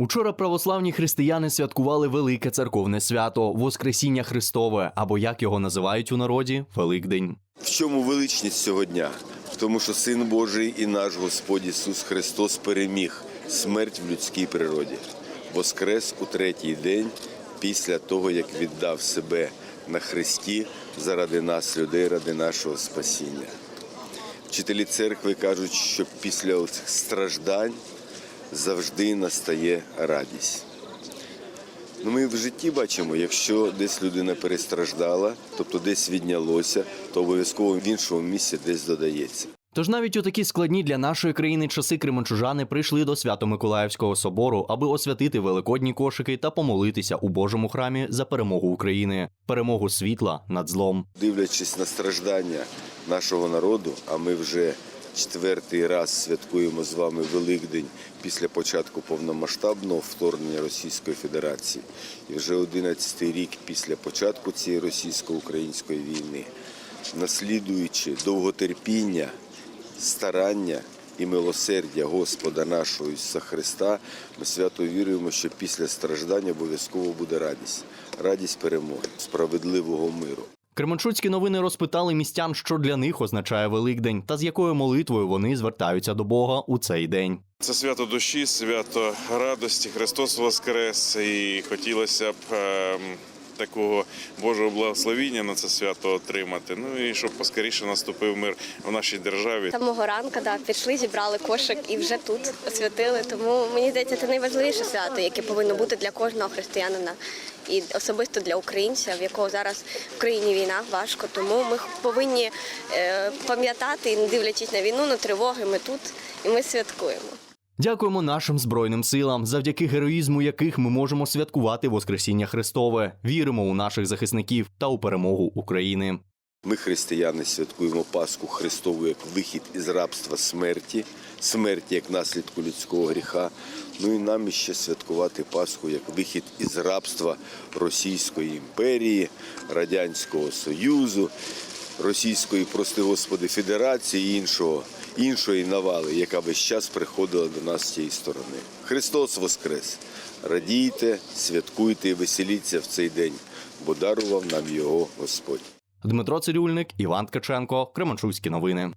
Учора православні християни святкували велике церковне свято Воскресіння Христове, або як його називають у народі Великдень. В чому величність цього дня? В тому, що Син Божий і наш Господь Ісус Христос переміг смерть в людській природі, воскрес у третій день після того, як віддав себе на Христі заради нас, людей, ради нашого спасіння. Вчителі церкви кажуть, що після цих страждань завжди настає радість. Ну, ми в житті бачимо, якщо десь людина перестраждала, тобто десь віднялося, то обов'язково в іншому місці десь додається. Тож навіть у такі складні для нашої країни часи кременчужани прийшли до Свято-Миколаївського собору, аби освятити великодні кошики та помолитися у Божому храмі за перемогу України, перемогу світла над злом. Дивлячись на страждання нашого народу, а ми вже четвертий раз святкуємо з вами Великдень після початку повномасштабного вторгнення Російської Федерації, і вже 11-й рік після початку цієї російсько-української війни, наслідуючи довготерпіння, старання і милосердя Господа нашого Ісуса Христа, ми свято віруємо, що після страждання обов'язково буде радість, радість перемоги, справедливого миру. Кременчуцькі новини розпитали містян, що для них означає Великдень, та з якою молитвою вони звертаються до Бога у цей день. Це свято душі, свято радості, Христос Воскрес. І хотілося б ем, такого Божого благословіння на це свято отримати. Ну і щоб поскоріше наступив мир в нашій державі. Самого ранку да, пішли, зібрали кошик і вже тут освятили. Тому мені здається, це найважливіше свято, яке повинно бути для кожного християнина. І особисто для українця, в якого зараз в країні війна важко. Тому ми повинні е, пам'ятати, не дивлячись на війну, на тривоги, ми тут і ми святкуємо. Дякуємо нашим збройним силам, завдяки героїзму яких ми можемо святкувати Воскресіння Христове. Віримо у наших захисників та у перемогу України. Ми, християни, святкуємо Пасху Христову як вихід із рабства смерті, смерті як наслідку людського гріха. Ну і нам іще святкувати Пасху як вихід із рабства Російської імперії, Радянського Союзу, Російської, прости Господи, Федерації і іншого, іншої навали, яка весь час приходила до нас з цієї сторони. Христос Воскрес! Радійте, святкуйте і веселіться в цей день, бо дарував нам його Господь. Дмитро Цирюльник, Іван Ткаченко, Кременчуцькі новини.